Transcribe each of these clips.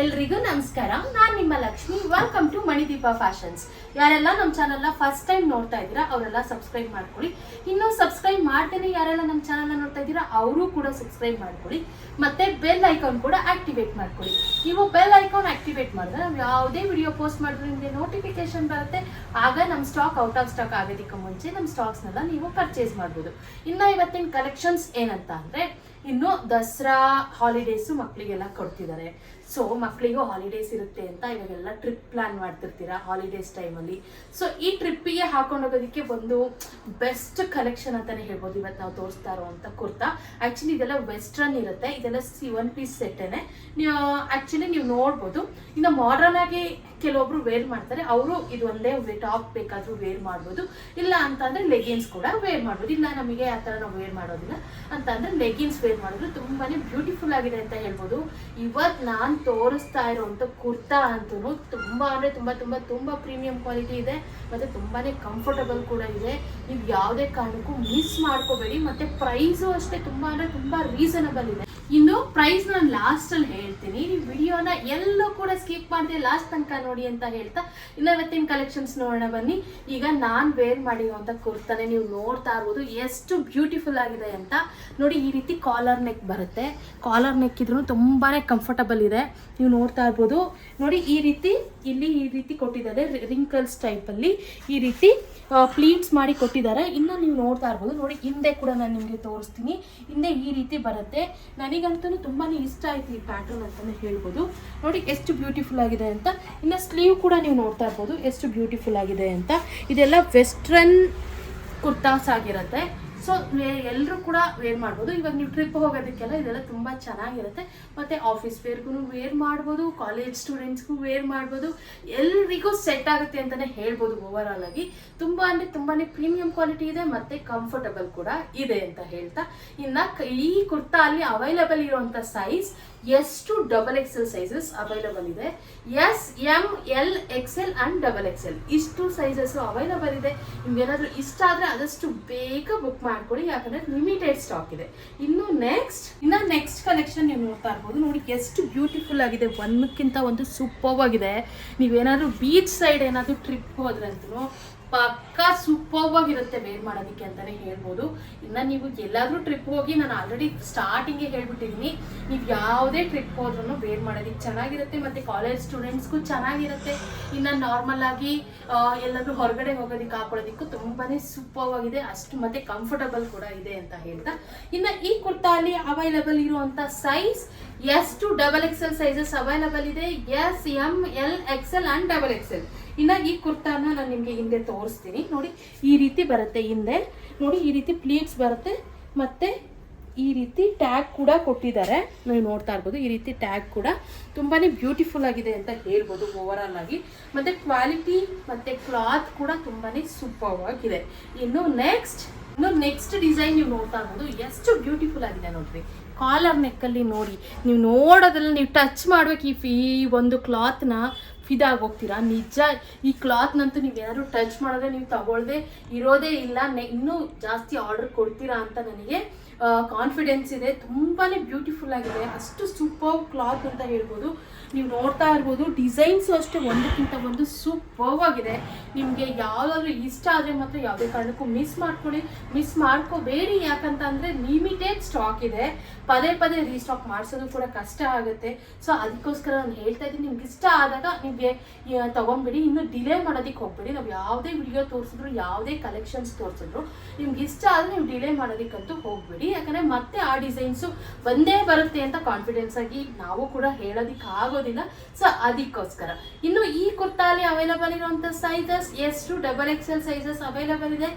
ಎಲ್ರಿಗೂ ನಮಸ್ಕಾರ. ನಾನು ನಿಮ್ಮ Lakshmi. Welcome to Manideepa Fashions ಯಾರೆಲ್ಲ ನಮ್ಮ ಚಾನಲ್ನ ಫಸ್ಟ್ ಟೈಮ್ ನೋಡ್ತಾ ಇದ್ದೀರಾ, ಅವರೆಲ್ಲ ಸಬ್ಸ್ಕ್ರೈಬ್ ಮಾಡ್ಕೊಳ್ಳಿ. ಇನ್ನು ಸಬ್ಸ್ಕ್ರೈಬ್ ಮಾಡ್ದೇನೆ ಯಾರೆಲ್ಲ ನಮ್ಮ ಚಾನಲ್ನ ನೋಡ್ತಾ ಇದ್ದೀರಾ, ಅವರು ಕೂಡ ಸಬ್ಸ್ಕ್ರೈಬ್ ಮಾಡ್ಕೊಳ್ಳಿ. ಮತ್ತೆ ಬೆಲ್ ಐಕಾನ್ ಕೂಡ ಆಕ್ಟಿವೇಟ್ ಮಾಡ್ಕೊಳ್ಳಿ. ನೀವು ಬೆಲ್ ಐಕಾನ್ ಆಕ್ಟಿವೇಟ್ ಮಾಡಿದ್ರೆ ನಾವು ಯಾವುದೇ ವಿಡಿಯೋ ಪೋಸ್ಟ್ ಮಾಡಿದ್ರೆ ನಿಮಗೆ ನೋಟಿಫಿಕೇಶನ್ ಬರುತ್ತೆ. ಆಗ ನಮ್ಮ ಸ್ಟಾಕ್ ಔಟ್ ಆಫ್ ಸ್ಟಾಕ್ ಆಗೋದಕ್ಕೆ ಮುಂಚೆ ನಮ್ಮ ಸ್ಟಾಕ್ಸ್ನೆಲ್ಲ ನೀವು ಪರ್ಚೇಸ್ ಮಾಡ್ಬೋದು. ಇನ್ನು ಇವತ್ತಿನ ಕಲೆಕ್ಷನ್ಸ್ ಏನಂತ ಅಂದರೆ ಇನ್ನು ದಸರಾ ಹಾಲಿಡೇಸು ಮಕ್ಕಳಿಗೆಲ್ಲ ಕೊಡ್ತಿದ್ದಾರೆ. ಸೊ ಮಕ್ಕಳಿಗೂ ಹಾಲಿಡೇಸ್ ಇರುತ್ತೆ ಅಂತ ಇವಾಗೆಲ್ಲ ಟ್ರಿಪ್ ಪ್ಲಾನ್ ಮಾಡ್ತಿರ್ತೀರಾ ಹಾಲಿಡೇಸ್ ಟೈಮಲ್ಲಿ ಸೊ ಈ ಟ್ರಿಪ್ಪಿಗೆ ಹಾಕೊಂಡು ಹೋಗೋದಕ್ಕೆ ಒಂದು ಬೆಸ್ಟ್ ಕಲೆಕ್ಷನ್ ಅಂತಾನೆ ಹೇಳ್ಬೋದು. ಇವತ್ತು ನಾವು ತೋರಿಸ್ತಾ ಇರುವಂಥ ಕುರ್ತಾ. ಆ್ಯಕ್ಚುಲಿ ಇದೆಲ್ಲ ವೆಸ್ಟ್ರನ್ ಇರುತ್ತೆ. ಇದೆಲ್ಲ ಸಿ ಒನ್ ಪೀಸ್ ಸೆಟ್ಟೇನೆ ನೀವು ಆ್ಯಕ್ಚುಲಿ ನೀವು ನೋಡ್ಬೋದು. ಇನ್ನು ಮಾಡರ್ನ್ ಆಗಿ ಕೆಲವೊಬ್ರು ವೇರ್ ಮಾಡ್ತಾರೆ, ಅವರು ಇದು ಒಂದೇ ಟಾಪ್ ಬೇಕಾದರೂ ವೇರ್ ಮಾಡ್ಬೋದು. ಇಲ್ಲ ಅಂತಂದ್ರೆ ಲೆಗಿನ್ಸ್ ಕೂಡ ವೇರ್ ಮಾಡ್ಬೋದು. ಇಲ್ಲ ನಮಗೆ ಆ ಥರ ನಾವು ವೇರ್ ಮಾಡೋದಿಲ್ಲ. ಅಂತ ಲೆಗಿನ್ಸ್ ವೇರ್ ಮಾಡಿದ್ರೆ ತುಂಬಾನೇ ಬ್ಯೂಟಿಫುಲ್ ಆಗಿದೆ ಅಂತ ಹೇಳ್ಬೋದು. ಇವತ್ತು ನಾನು ತೋರಿಸ್ತಾ ಇರೋವಂಥ ಕುರ್ತಾ ಅಂತೂ ತುಂಬಾ ಅಂದ್ರೆ ತುಂಬಾ ತುಂಬಾ ತುಂಬಾ ಪ್ರೀಮಿಯಂ ಕ್ವಾಲಿಟಿ ಇದೆ. ಮತ್ತೆ ತುಂಬಾನೇ ಕಂಫರ್ಟಬಲ್ ಕೂಡ ಇದೆ. ನೀವು ಯಾವುದೇ ಕಾರಣಕ್ಕೂ ಮಿಸ್ ಮಾಡ್ಕೋಬೇಡಿ. ಮತ್ತೆ ಪ್ರೈಸು ಅಷ್ಟೇ ತುಂಬಾ ಅಂದ್ರೆ ತುಂಬಾ ರೀಸನಬಲ್ ಇದೆ. ಇನ್ನು ಪ್ರೈಸ್ ನಾನು ಲಾಸ್ಟ್ ಅಲ್ಲಿ ಹೇಳ್ತೀನಿ. ನೀವು ವಿಡಿಯೋನ ಎಲ್ಲೂ ಕೂಡ ಸ್ಕಿಪ್ ಮಾಡಿದೆ ಲಾಸ್ಟ್ ತನಕ ನೋಡಿ ಅಂತ ಹೇಳ್ತಾ ಇನ್ನು ಇವತ್ತಿನ ಕಲೆಕ್ಷನ್ಸ್ ನೋಡೋಣ ಬನ್ನಿ. ಈಗ ನಾನು ವೇರ್ ಮಾಡಿರುವಂಥ ಕುರ್ತಾನೆ ನೀವು ನೋಡ್ತಾ ಇರ್ಬೋದು. ಎಷ್ಟು ಬ್ಯೂಟಿಫುಲ್ ಆಗಿದೆ ಅಂತ. ನೋಡಿ, ಈ ರೀತಿ ಕಾಲರ್ ನೆಕ್ ಬರುತ್ತೆ. ಕಾಲರ್ ನೆಕ್ ಇದ್ರೂ ತುಂಬಾ ಕಂಫರ್ಟಬಲ್ ಇದೆ. ನೀವು ನೋಡ್ತಾ ಇರ್ಬೋದು. ನೋಡಿ, ಈ ರೀತಿ ಇಲ್ಲಿ ಈ ರೀತಿ ಕೊಟ್ಟಿದ್ದಾರೆ. ರಿಂಕಲ್ಸ್ ಟೈಪಲ್ಲಿ ಈ ರೀತಿ ಪ್ಲೀಟ್ಸ್ ಮಾಡಿ ಕೊಟ್ಟಿದ್ದಾರೆ. ಇನ್ನು ನೀವು ನೋಡ್ತಾ ಇರ್ಬೋದು. ನೋಡಿ, ಹಿಂದೆ ಕೂಡ ನಾನು ನಿಮಗೆ ತೋರಿಸ್ತೀನಿ. ಹಿಂದೆ ಈ ರೀತಿ ಬರುತ್ತೆ. ನನಗಂತೂ ತುಂಬಾ ಇಷ್ಟ ಆಯ್ತು ಈ ಪ್ಯಾಟರ್ನ್ ಅಂತಲೇ ಹೇಳ್ಬೋದು. ನೋಡಿ ಎಷ್ಟು ಬ್ಯೂಟಿಫುಲ್ ಆಗಿದೆ ಅಂತ. ಇನ್ನು ಸ್ಲೀವ್ ಕೂಡ ನೀವು ನೋಡ್ತಾ ಇರ್ಬೋದು ಎಷ್ಟು ಬ್ಯೂಟಿಫುಲ್ ಆಗಿದೆ ಅಂತ. ಇದೆಲ್ಲ ವೆಸ್ಟ್ರನ್ ಕುರ್ತಾಸ್ ಆಗಿರುತ್ತೆ. ಸೊ ಎಲ್ಲರೂ ಕೂಡ ವೇರ್ ಮಾಡ್ಬೋದು. ಇವಾಗ ನೀವು ಟ್ರಿಪ್ ಹೋಗೋದಕ್ಕೆಲ್ಲ ಇದೆಲ್ಲ ತುಂಬ ಚೆನ್ನಾಗಿರುತ್ತೆ. ಮತ್ತು ಆಫೀಸ್ ವೇರ್ಗೂ ವೇರ್ ಮಾಡ್ಬೋದು ಕಾಲೇಜ್ ಸ್ಟೂಡೆಂಟ್ಸ್ಗೂ ವೇರ್ ಮಾಡ್ಬೋದು. ಎಲ್ರಿಗೂ ಸೆಟ್ ಆಗುತ್ತೆ ಅಂತಲೇ ಹೇಳ್ಬೋದು ಓವರ್ ಆಗಿ. ತುಂಬ ಅಂದರೆ ತುಂಬಾ ಪ್ರೀಮಿಯಂ ಕ್ವಾಲಿಟಿ ಇದೆ, ಮತ್ತು ಕಂಫರ್ಟಬಲ್ ಕೂಡ ಇದೆ ಅಂತ ಹೇಳ್ತಾ. ಇನ್ನು ಈ ಕುರ್ತಾ ಅಲ್ಲಿ ಅವೈಲೇಬಲ್ ಇರುವಂಥ ಸೈಜ್ ಎಷ್ಟು ಡಬಲ್ ಎಕ್ಸೆಲ್ ಸೈಜಸ್ ಅವೈಲಬಲ್ ಇದೆ? S M L XL and double XL ಇಷ್ಟು ಸೈಜಸ್ ಅವೈಲಬಲ್ ಇದೆ. ನಿಮ್ಗೇನಾದ್ರೂ ಇಷ್ಟ ಆದರೆ ಆದಷ್ಟು ಬೇಗ ಬುಕ್ ಮಾಡ್ಕೊಳ್ಳಿ, ಯಾಕಂದ್ರೆ ಲಿಮಿಟೆಡ್ ಸ್ಟಾಕ್ ಇದೆ. ಇನ್ನು ನೆಕ್ಸ್ಟ್ ಇನ್ನು ನೆಕ್ಸ್ಟ್ ಕಲೆಕ್ಷನ್ ನೀವು ನೋಡ್ತಾ ಇರ್ಬೋದು. ನೋಡಿ ಎಷ್ಟು ಬ್ಯೂಟಿಫುಲ್ ಆಗಿದೆ. ಒಂದಕ್ಕಿಂತ ಒಂದು ಸೂಪರ್ ಆಗಿದೆ. ನೀವೇನಾದ್ರೂ ಬೀಚ್ ಸೈಡ್ ಏನಾದರೂ ಟ್ರಿಪ್ ಹೋದ್ರಂತೂ ಪಕ್ಕಾ ಸೂಪರ್ ಆಗಿರುತ್ತೆ ವೇರ್ ಮಾಡೋದಕ್ಕೆ ಅಂತಾನೆ ಹೇಳ್ಬೋದು. ಇನ್ನು ನೀವು ಎಲ್ಲಾದರೂ ಟ್ರಿಪ್ ಹೋಗಿ ನಾನು ಆಲ್ರೆಡಿ ಸ್ಟಾರ್ಟಿಂಗೇ ಹೇಳ್ಬಿಟ್ಟಿದ್ದೀನಿ ನೀವು ಯಾವುದೇ ಟ್ರಿಪ್ ಹೋದ್ರೂ ವೇರ್ ಮಾಡೋದಕ್ಕೆ ಚೆನ್ನಾಗಿರುತ್ತೆ ಮತ್ತು ಕಾಲೇಜ್ ಸ್ಟೂಡೆಂಟ್ಸ್ಗೂ ಚೆನ್ನಾಗಿರುತ್ತೆ. ಇನ್ನು ನಾರ್ಮಲ್ ಆಗಿ ಆ, ಹೊರಗಡೆ ಹೋಗೋದಕ್ಕೆ ಹಾಕೊಳ್ಳೋದಕ್ಕೂ ತುಂಬಾ ಸೂಪರ್ ಆಗಿದೆ ಅಷ್ಟು ಮತ್ತೆ ಕಂಫರ್ಟಬಲ್ ಕೂಡ ಇದೆ ಅಂತ ಹೇಳ್ತಾ. ಇನ್ನು ಈ ಕುರ್ತಾ ಅಲ್ಲಿ ಅವೈಲಬಲ್ ಇರುವಂಥ size S to double X L sizes available ಇದೆ S M L X L and double XL ಇನ್ನು ಈ ಕುರ್ತಾನ ನಾನು ನಿಮಗೆ ಹಿಂದೆ ತೋರಿಸ್ತೀನಿ. ನೋಡಿ, ಈ ರೀತಿ ಬರುತ್ತೆ ಹಿಂದೆ. ನೋಡಿ, ಈ ರೀತಿ ಪ್ಲೀಟ್ಸ್ ಬರುತ್ತೆ. ಮತ್ತೆ ಈ ರೀತಿ ಟ್ಯಾಗ್ ಕೂಡ ಕೊಟ್ಟಿದ್ದಾರೆ. ನೀವು ನೋಡ್ತಾ ಇರ್ಬೋದು, ಈ ರೀತಿ ಟ್ಯಾಗ್ ಕೂಡ ತುಂಬಾ ಬ್ಯೂಟಿಫುಲ್ ಆಗಿದೆ ಅಂತ ಹೇಳ್ಬೋದು ಓವರ್ ಆಗಿ. ಮತ್ತು ಕ್ವಾಲಿಟಿ ಮತ್ತು ಕ್ಲಾತ್ ಕೂಡ ತುಂಬಾ ಸೂಪರ್ ಆಗಿದೆ. ಇನ್ನು ನೆಕ್ಸ್ಟ್ ಇನ್ನು ನೆಕ್ಸ್ಟ್ ಡಿಸೈನ್ ನೀವು ನೋಡ್ತಾ ಇರ್ಬೋದು, ಎಷ್ಟು ಬ್ಯೂಟಿಫುಲ್ ಆಗಿದೆ ನೋಡ್ರಿ. ಕಾಲರ್ ನೆಕ್ಕಲ್ಲಿ ನೋಡಿ, ನೀವು ನೋಡೋದ್ರಲ್ಲಿ ನೀವು ಟಚ್ ಮಾಡ್ಬೇಕು ಈ ಈ ಒಂದು ಕ್ಲಾತ್ನ ಫಿದಾಗಿ ಹೋಗ್ತೀರಾ. ನಿಜ, ಈ ಕ್ಲಾತ್ನಂತೂ ನೀವು ಏನಾದ್ರು ಟಚ್ ಮಾಡಿದ್ರೆ ನೀವು ತಗೊಳ್ದೆ ಇರೋದೇ ಇಲ್ಲ. ಇನ್ನೂ ಜಾಸ್ತಿ ಆರ್ಡರ್ ಕೊಡ್ತೀರಾ ಅಂತ ನನಗೆ ಕಾನ್ಫಿಡೆನ್ಸ್ ಇದೆ ತುಂಬಾ ಬ್ಯೂಟಿಫುಲ್ ಆಗಿದೆ. ಅಷ್ಟು ಸೂಪರ್ ಕ್ಲಾತ್ ಅಂತ ಹೇಳ್ಬೋದು. ನೀವು ನೋಡ್ತಾ ಇರ್ಬೋದು ಡಿಸೈನ್ಸು ಅಷ್ಟೇ ಒಂದಕ್ಕಿಂತ ಒಂದು ಸೂಪರ್ ಆಗಿದೆ. ನಿಮಗೆ ಯಾವುದಾದ್ರೂ ಇಷ್ಟ ಆದರೆ ಮಾತ್ರ ಯಾವುದೇ ಕಾರಣಕ್ಕೂ ಮಿಸ್ ಮಾಡ್ಕೊಳ್ಳಿ. ಮಿಸ್ ಮಾಡ್ಕೋಬೇಡಿ ಯಾಕಂತ ಅಂದರೆ ಲಿಮಿಟೆಡ್ ಸ್ಟಾಕ್ ಇದೆ. ಪದೇ ಪದೇ ರೀಸ್ಟಾಕ್ ಮಾಡಿಸೋದು ಕೂಡ ಕಷ್ಟ ಆಗುತ್ತೆ. ಸೊ ಅದಕ್ಕೋಸ್ಕರ ನಾನು ಹೇಳ್ತಾ ಇದ್ದೀನಿ, ನಿಮ್ಗೆ ಇಷ್ಟ ಆದಾಗ ನಿಮಗೆ ತೊಗೊಂಬಿಡಿ. ಇನ್ನು ಡಿಲೇ ಮಾಡೋದಕ್ಕೆ ಹೋಗ್ಬೇಡಿ. ನಾವು ಯಾವುದೇ ವಿಡಿಯೋ ತೋರಿಸಿದ್ರು, ಯಾವುದೇ ಕಲೆಕ್ಷನ್ಸ್ ತೋರಿಸಿದ್ರು, ನಿಮ್ಗೆ ಇಷ್ಟ ಆದರೆ ನೀವು ಡಿಲೇ ಮಾಡೋದಕ್ಕಂತೂ ಹೋಗ್ಬೇಡಿ. ಯಾಕಂದರೆ ಮತ್ತೆ ಆ ಡಿಸೈನ್ಸು ಬಂದೇ ಬರುತ್ತೆ ಅಂತ ಕಾನ್ಫಿಡೆನ್ಸ್ ಆಗಿ ನಾವು ಕೂಡ ಹೇಳೋದಿಕ್ಕೆ ಆಗೋದಿಲ್ಲ ಸೊ ಅದಕ್ಕೋಸ್ಕರ. ಇನ್ನು ಈ ಕುರ್ತಾಲಿ ಅವೈಲಬಲ್ ಇರುವಂಥ sizes S to double XL sizes available ಇದೆ.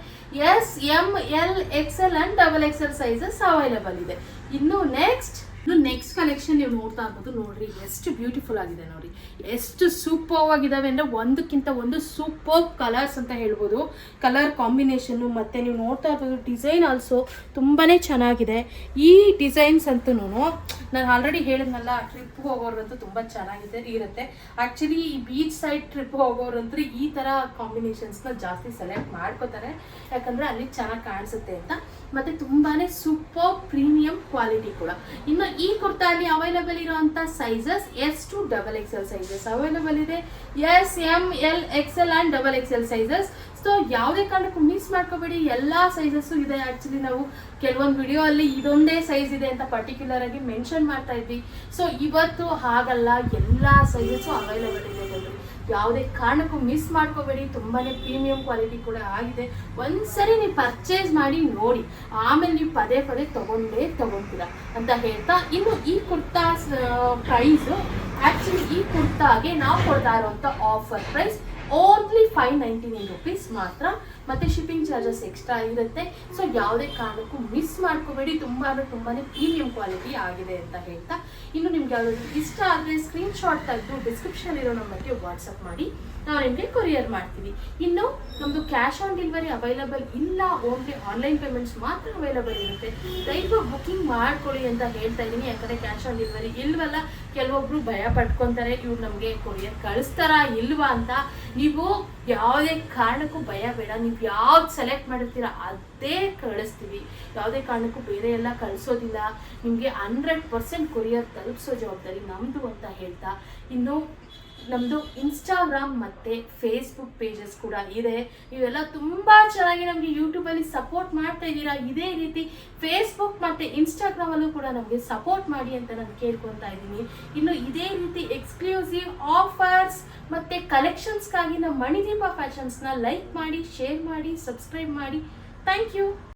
S M L XL and double XL sizes available ಇದೆ. ಇನ್ನು ನೆಕ್ಸ್ಟ್ ಇನ್ನು ನೆಕ್ಸ್ಟ್ ಕಲೆಕ್ಷನ್ ನೀವು ನೋಡ್ತಾ ಇರ್ಬೋದು ನೋಡ್ರಿ, ಎಷ್ಟು ಬ್ಯೂಟಿಫುಲ್ ಆಗಿದೆ ನೋಡಿ. ಎಷ್ಟು ಸೂಪರ್ ಆಗಿದಾವೆ ಅಂದರೆ ಒಂದಕ್ಕಿಂತ ಒಂದು ಸೂಪರ್ ಕಲರ್ಸ್ ಅಂತ ಹೇಳ್ಬೋದು. ಕಲರ್ ಕಾಂಬಿನೇಷನ್ನು ಮತ್ತು ನೀವು ನೋಡ್ತಾ ಇರ್ಬೋದು ಡಿಸೈನ್ ಆಲ್ಸೋ ತುಂಬಾ ಚೆನ್ನಾಗಿದೆ. ಈ ಡಿಸೈನ್ಸ್ ಅಂತೂ ನಾನು ಆಲ್ರೆಡಿ ಹೇಳಿದ್ನಲ್ಲ ಟ್ರಿಪ್ ಹೋಗೋರಂತೂ ತುಂಬ ಚೆನ್ನಾಗಿದೆ, ಇರುತ್ತೆ. ಆ್ಯಕ್ಚುಲಿ ಈ ಬೀಚ್ ಸೈಡ್ ಟ್ರಿಪ್ ಹೋಗೋರಂತೂ ಈ ಥರ ಕಾಂಬಿನೇಷನ್ಸ್ನ ಜಾಸ್ತಿ ಸೆಲೆಕ್ಟ್ ಮಾಡ್ಕೋತಾರೆ. ಯಾಕಂದರೆ ಅಲ್ಲಿ ಚೆನ್ನಾಗಿ ಕಾಣಿಸುತ್ತೆ ಅಂತ. ಮತ್ತು ತುಂಬಾ ಸೂಪರ್ ಪ್ರೀಮಿಯಂ ಕ್ವಾಲಿಟಿ ಕೂಡ. ಇನ್ನು ಈ ಕುರ್ತಾಲಿ ಅವೈಲಬಲ್ ಇರೋವಂಥ sizes S to double X L sizes available ಇದೆ S M L X L and double X L sizes so ಯಾವುದೇ ಕಾರಣಕ್ಕೂ ಮಿಸ್ ಮಾಡ್ಕೋಬೇಡಿ. ಎಲ್ಲ ಸೈಜಸ್ಸು ಇದೆ. ಆ್ಯಕ್ಚುಲಿ ನಾವು ಕೆಲವೊಂದು ವಿಡಿಯೋ ಅಲ್ಲಿ ಇದೊಂದೇ ಸೈಜ್ ಇದೆ ಅಂತ ಪರ್ಟಿಕ್ಯುಲರ್ ಆಗಿ ಮೆನ್ಷನ್ ಮಾಡ್ತಾ ಇದ್ವಿ. ಸೊ ಇವತ್ತು ಹಾಗಲ್ಲ. ಎಲ್ಲ ಸೈಜಸ್ಸು ಅವೈಲೇಬಲ್ ಇದೆ ಯಾವುದೇ ಕಾರಣಕ್ಕೂ ಮಿಸ್ ಮಾಡ್ಕೋಬೇಡಿ. ತುಂಬಾನೇ ಪ್ರೀಮಿಯಂ ಕ್ವಾಲಿಟಿ ಕೂಡ ಆಗಿದೆ. ಒಂದ್ಸರಿ ನೀವು ಪರ್ಚೇಸ್ ಮಾಡಿ, ನೋಡಿ. ಆಮೇಲೆ ನೀವು ಪದೇ ಪದೇ ತಗೊಂಡೇ ತಗೊಂತೀರ ಅಂತ ಹೇಳ್ತಾ ಇನ್ನು ಈ ಕುರ್ತಾ ಪ್ರೈಸು ಆ್ಯಕ್ಚುಲಿ ಈ ಕುರ್ತಾಗೆ ನಾವು ಕೊಡ್ತಾ ಇರೋವಂಥ offer price only five ninety nine rupees ಮಾತ್ರ ಮತ್ತೆ ಶಿಪ್ಪಿಂಗ್ ಚಾರ್ಜಸ್ ಎಕ್ಸ್ಟ್ರಾ ಇರುತ್ತೆ. ಸೊ ಯಾವುದೇ ಕಾರಣಕ್ಕೂ ಮಿಸ್ ಮಾಡ್ಕೋಬೇಡಿ. ತುಂಬಾ ಅಂದರೆ ತುಂಬಾ ಪ್ರೀಮಿಯಂ ಕ್ವಾಲಿಟಿ ಆಗಿದೆ ಅಂತ ಹೇಳ್ತಾ. ಇನ್ನು ನಿಮ್ಗೆ ಯಾವ್ದಾದ್ರು ಇಷ್ಟ ಆದರೆ ಸ್ಕ್ರೀನ್ಶಾಟ್ ತೆಗೆದು ಡಿಸ್ಕ್ರಿಪ್ಷನ್ ಇರೋ ನಂಬರ್ಗೆ ವಾಟ್ಸಪ್ ಮಾಡಿ. ನಾವು ನಿಮಗೆ ಕೊರಿಯರ್ ಮಾಡ್ತೀವಿ. ಇನ್ನು ನಮ್ಮದು ಕ್ಯಾಶ್ ಆನ್ ಡೆಲಿವರಿ ಅವೈಲಬಲ್ ಇಲ್ಲ. ಓನ್ಲಿ ಆನ್ಲೈನ್ ಪೇಮೆಂಟ್ಸ್ ಮಾತ್ರ ಅವೈಲಬಲ್ ಇರುತ್ತೆ. ದಯವಿಟ್ಟು ಬುಕಿಂಗ್ ಮಾಡ್ಕೊಳ್ಳಿ ಅಂತ ಹೇಳ್ತಾ ಇದ್ದೀನಿ. ಯಾಕಂದರೆ ಕ್ಯಾಶ್ ಆನ್ ಡೆಲಿವರಿ ಇಲ್ವಲ್ಲ, ಕೆಲವೊಬ್ರು ಭಯ ಪಡ್ಕೊತಾರೆ ಇವ್ರು ನಮಗೆ ಕೊರಿಯರ್ ಕಳಿಸ್ತಾರಾ ಇಲ್ವಾ ಅಂತ. ನೀವು ಯಾವುದೇ ಕಾರಣಕ್ಕೂ ಭಯ ಬೇಡ. ನೀವು ಯಾವ್ದು ಸೆಲೆಕ್ಟ್ ಮಾಡಿರ್ತೀರ ಅದೇ ಕಳಿಸ್ತೀವಿ. ಯಾವುದೇ ಕಾರಣಕ್ಕೂ ಬೇರೆ ಎಲ್ಲ ಕಳಿಸೋದಿಲ್ಲ. ನಿಮಗೆ ಹಂಡ್ರೆಡ್ ಪರ್ಸೆಂಟ್ ಕೊರಿಯರ್ ತಲುಪಿಸೋ ಜವಾಬ್ದಾರಿ ನಮ್ಮದು ಅಂತ ಹೇಳ್ತಾ ಇನ್ನು ನಮ್ಮದು ಇನ್ಸ್ಟಾಗ್ರಾಮ್ ಮತ್ತು ಫೇಸ್ಬುಕ್ ಪೇಜಸ್ ಕೂಡ ಇದೆ. ನೀವೆಲ್ಲ ತುಂಬ ಚೆನ್ನಾಗಿ ನಮಗೆ ಯೂಟ್ಯೂಬಲ್ಲಿ ಸಪೋರ್ಟ್ ಮಾಡ್ತಾ ಇದ್ದೀರಾ. ಇದೇ ರೀತಿ ಫೇಸ್ಬುಕ್ ಮತ್ತು ಇನ್ಸ್ಟಾಗ್ರಾಮಲ್ಲೂ ಕೂಡ ನಮಗೆ ಸಪೋರ್ಟ್ ಮಾಡಿ ಅಂತ ನಾನು ಕೇಳ್ಕೊತಾ ಇದ್ದೀನಿ. ಇನ್ನು ಇದೇ ರೀತಿ ಎಕ್ಸ್ಕ್ಲೂಸಿವ್ ಆಫರ್ಸ್ ಮತ್ತು ಕಲೆಕ್ಷನ್ಸ್ಗಾಗಿ ನಮ್ಮ ಮಣಿದೀಪ ಫ್ಯಾಷನ್ಸ್ನ ಲೈಕ್ ಮಾಡಿ ಶೇರ್ ಮಾಡಿ ಸಬ್ಸ್ಕ್ರೈಬ್ ಮಾಡಿ. Thank you